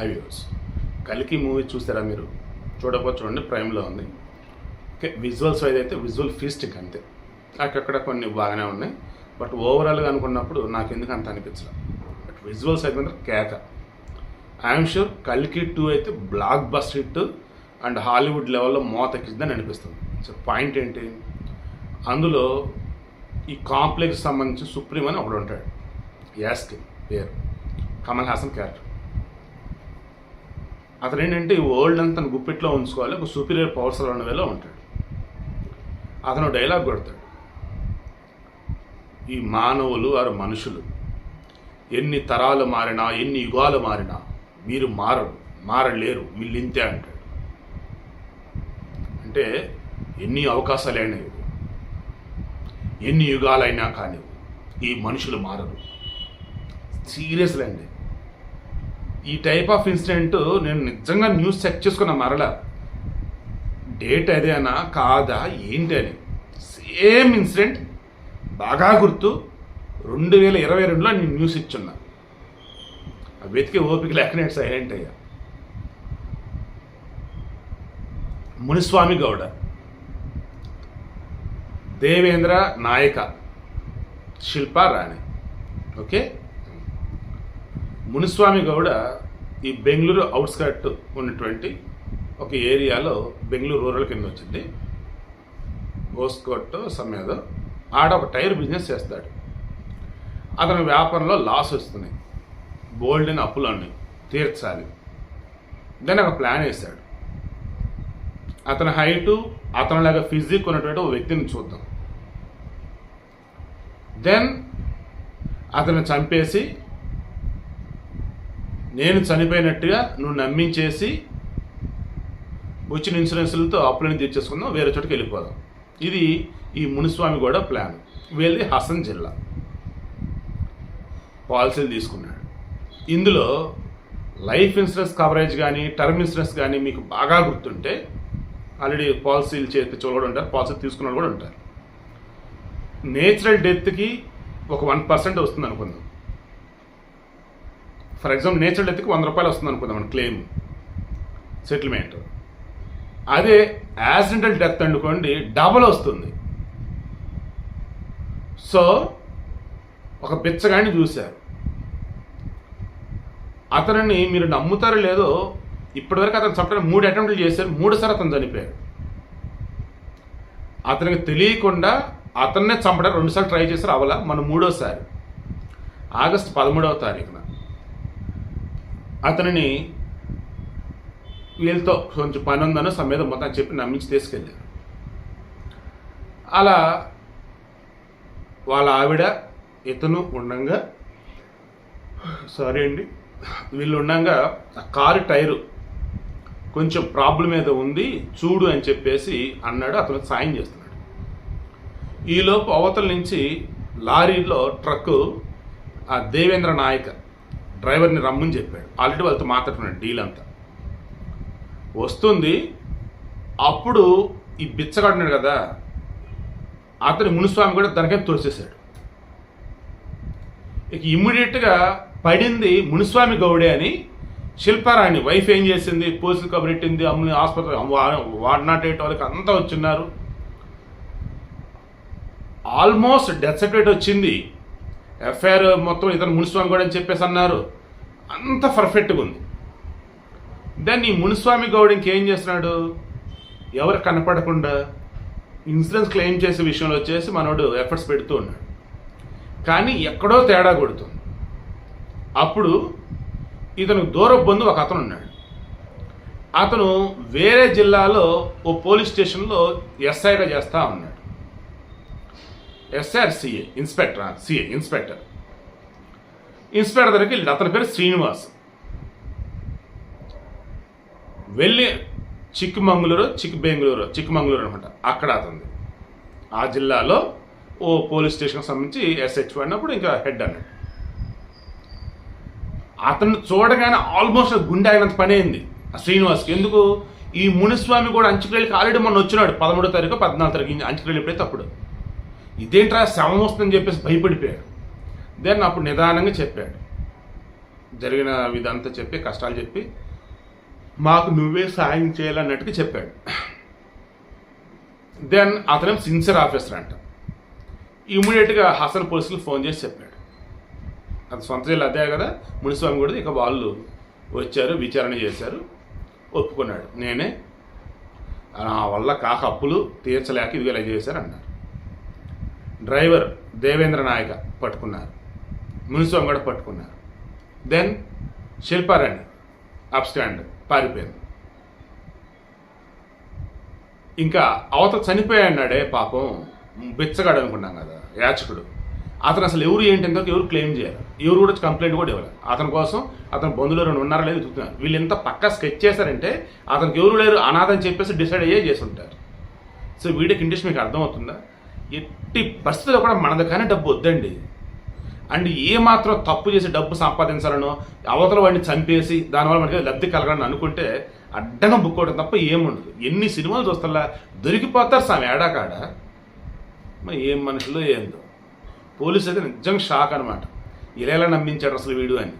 High views కలికి movie చూసారా మీరు? చూడకపోతే చూడండి ప్రైమ్లో ఉంది. ఓకే విజువల్స్ అయితే విజువల్ ఫీస్టింగ్ అంతే అక్కడక్కడ కొన్ని బాగానే ఉన్నాయి. బట్ ఓవరాల్గా అనుకున్నప్పుడు నాకు ఎందుకు అంత అనిపించలేదు బట్ విజువల్స్ అయితే మాత్రం కేక. ఐఎమ్ షూర్ కలికి టూ అయితే blockbuster hit and Hollywood లెవెల్లో మోత ఎక్కిందని అనిపిస్తుంది. సో పాయింట్ ఏంటి? అందులో ఈ కాంప్లెక్స్ సంబంధించి సుప్రీం అని ఒకడు ఉంటాడు. యాస్కి పేరు. కమల్ హాసన్ క్యారెక్టర్. అతను ఏంటంటే ఈ వరల్డ్ అంతా తన గుప్పిట్లో ఉంచుకోవాలి ఒక సూపీరియర్ పవర్స్ అనే వేలో ఉంటాడు. అతను డైలాగ్ కొడతాడు. ఈ మానవులు వారు మనుషులు. ఎన్ని తరాలు మారినా ఎన్ని యుగాలు మారినా మీరు మారరు మారలేరు వీళ్ళు ఇంతే అంటాడు. అంటే ఎన్ని అవకాశాలైనా ఎన్ని యుగాలైనా కానీ ఈ మనుషులు మారరు. సీరియస్లండి ఈ టైప్ ఆఫ్ ఇన్సిడెంట్ నేను నిజంగా న్యూస్ చెక్ చేసుకున్నా మరలా. డేట్ అదేనా కాదా ఏంటి అని. సేమ్ ఇన్సిడెంట్ బాగా గుర్తు రెండు వేల ఇరవై రెండులో నేను న్యూస్ ఇచ్చున్నా. ఆ వెతికే ఓపిక లేక సైలెంట్ అయ్యా. మునిస్వామి గౌడ దేవేంద్ర నాయక శిల్పా రాణి. ఓకే మునిస్వామి గౌడ ఈ బెంగళూరు అవుట్స్కట్ ఉన్నటువంటి ఒక ఏరియాలో బెంగళూరు రూరల్ కింద వచ్చింది. ఓస్కోట్ సమ్మేదో ఆడ ఒక టైర్ బిజినెస్ చేస్తాడు. అతని వ్యాపారంలో లాస్ వస్తున్నాయి. బోల్డ్ అని అప్పులన్నీ తీర్చాలి. దాన్ని ఒక ప్లాన్ వేశాడు. అతని హైటు అతనిలాగా ఫిజిక్ ఉన్నటువంటి ఒక వ్యక్తిని చూద్దాం. దెన్ అతను చంపేసి నేను చనిపోయినట్టుగా నువ్వు నమ్మించేసి వచ్చిన ఇన్సూరెన్స్లతో అప్పులని తీర్చేసుకుందాం వేరే చోటుకి వెళ్ళిపోదాం. ఇది ఈ మునిస్వామి కూడా ప్లాన్. వీళ్ళది హసన్ జిల్లా. పాలసీలు తీసుకున్నాడు. ఇందులో లైఫ్ ఇన్సూరెన్స్ కవరేజ్ కానీ టర్మ్ ఇన్సూరెన్స్ కానీ మీకు బాగా గుర్తుంటే ఆల్రెడీ పాలసీలు చేర్పించే కూడా ఉంటారు పాలసీ తీసుకున్న కూడా ఉంటారు. నేచురల్ డెత్కి ఒక వన్ పర్సెంట్ వస్తుంది అనుకుందాం. ఫర్ ఎగ్జాంపుల్ నేచురల్ డెత్కి వంద రూపాయలు వస్తుంది అనుకుందాం మన క్లెయిమ్ సెటిల్మెంట్ అదే యాక్సిడెంటల్ డెత్ అనుకోండి డబల్ వస్తుంది. సో ఒక బిచ్చగాడిని చూశారు. అతనిని మీరు నమ్ముతారో లేదో ఇప్పటివరకు అతను చంపడానికి మూడు అటెంప్ట్లు చేశారు మూడుసారి అతను చనిపోయాడు. అతనికి తెలియకుండా అతన్నే చంపడానికి రెండుసార్లు ట్రై చేశారు అవలా మన మూడోసారి. ఆగస్టు పదమూడవ తారీఖున. అతనిని వీళ్ళతో కొంచెం పని ఉందని సమేతం మొత్తం చెప్పి నమ్మించి తీసుకెళ్ళారు. అలా వాళ్ళ ఆవిడ ఇతను ఉండంగా సారీ అండి వీళ్ళు ఉండంగా ఆ కారు టైరు కొంచెం ప్రాబ్లం ఏదో ఉంది చూడు అని చెప్పేసి అన్నాడు అతను సాయం చేస్తున్నాడు. ఈలోపు అవతల నుంచి లారీలో ట్రక్కు ఆ దేవేంద్ర నాయక్ డ్రైవర్ని రమ్మని చెప్పాడు. ఆల్రెడీ వాళ్ళతో మాట్లాడుతున్నాడు డీల్ అంతా. వస్తుంది. అప్పుడు ఈ బిచ్చగాడున్నాడు కదా అతని మునిస్వామి కూడా దానికే తోసేశాడు. ఇక ఇమ్మీడియట్గా పడింది మునిస్వామి గౌడే అని శిల్పారాణి వైఫ్ ఏం చేసింది? పోలీసులు కబరెట్టింది అమ్ముని ఆసుపత్రి వార్డ్ నాట్ ఎయిట్ వాళ్ళకి అంతా వచ్చిన్నారు. ఆల్మోస్ట్ డెత్ సర్టిఫికేట్ వచ్చింది. ఎఫ్ఐఆర్ మొత్తం ఇతను మునిస్వామి గౌడ్ అని చెప్పేసి అన్నారు. అంత పర్ఫెక్ట్గా ఉంది. దాన్ని ఈ మునిస్వామి గౌడ్ ఇంకేం చేస్తున్నాడు? ఎవరు కనపడకుండా ఇన్సూరెన్స్ క్లెయిమ్ చేసే విషయంలో వచ్చేసి మనోడు ఎఫర్ట్స్ పెడుతూ ఉన్నాడు. కానీ ఎక్కడో తేడా కొడుతుంది. అప్పుడు ఇతను దూర బంధు ఒక అతను ఉన్నాడు. అతను వేరే జిల్లాలో ఓ పోలీస్ స్టేషన్లో ఎస్ఐగా చేస్తూ ఉన్నాడు. SR CA inspector CA inspector inspector దగ్గరికి వెళ్ళి అతని పేరు శ్రీనివాస్. వెళ్ళి చిక్మంగళూరు చిక్ బెంగళూరు చిక్మంగళూరు అనమాట. అక్కడ అతను ఆ జిల్లాలో ఓ పోలీస్ స్టేషన్కి సంబంధించి ఎస్హెచ్ అన్నప్పుడు ఇంకా హెడ్ అన్నాడు అతను చూడగానే ఆల్మోస్ట్ గుండె అయినంత పని అయింది. ఆ శ్రీనివాస్కి ఎందుకు? ఈ మునిస్వామి కూడా అంచుకెళ్ళికి ఆల్రెడీ మొన్న వచ్చినాడు. పదమూడో తారీఖు పద్నాలుగు తారీఖు అంచుకెళ్ళి ఎప్పుడైతే అప్పుడు. ఇదేంట్రా శవం వస్తుందని చెప్పేసి భయపడిపోయాడు. దెన్ అప్పుడు నిదానంగా చెప్పాడు. జరిగిన ఇదంతా చెప్పి కష్టాలు చెప్పి మాకు నువ్వే సాయం చేయాలన్నట్టుగా చెప్పాడు. దెన్ అతను సిన్సియర్ ఆఫీసర్ అంట. ఇమీడియట్గా హసన్ పోలీసులు ఫోన్ చేసి చెప్పాడు. అది సొంత జిల్లా అదే కదా మునిస్వామి కూడా ఇక వాళ్ళు వచ్చారు విచారణ చేశారు ఒప్పుకున్నాడు. నేనే నా వల్ల కాక అప్పులు తీర్చలేక ఇది ఇలా చేశారు అన్నారు. డ్రైవర్ దేవేంద్ర నాయక పట్టుకున్నారు. మునిస్వామి కూడా పట్టుకున్నారు. దెన్ శిల్పారాణి అప్స్టాండ్ పారిపోయింది. ఇంకా అవతల చనిపోయాడే పాపం బిచ్చగాడు అనుకున్నాం కదా యాచకుడు. అతను అసలు ఎవరు ఏంటి ఎవరు క్లెయిమ్ చేయాలి. ఎవరు కూడా కంప్లైంట్ కూడా ఇవ్వాలి అతని కోసం అతని బంధువులు రెండు ఉన్నారా లేదు చూస్తున్నారు వీళ్ళు ఎంత పక్కా స్కెచ్ చేశారంటే అతనికి ఎవరు లేరు అనాథని చెప్పేసి డిసైడ్ అయ్యే చేసి ఉంటారు సో వీడియో కండిషన్ మీకు అర్థమవుతుందా? ఎట్టి పరిస్థితుల్లో కూడా మనది కానీ డబ్బు వద్దండి. అండ్ ఏ మాత్రం తప్పు చేసి డబ్బు సంపాదించాలనో అవతల వాడిని చంపేసి దానివల్ల మనకి లబ్ధి కలగాలని అనుకుంటే అడ్డంగా బుక్ అవడం తప్ప ఏముండదు ఎన్ని సినిమాలు చూస్తల్లా దొరికిపోతారు సామె ఏడాకాడ మరి ఏం మనుషులు ఏందో. పోలీసు అయితే నిజంగా షాక్ అనమాట ఇలా ఎలా నమ్మించాడు అసలు వీడు అని.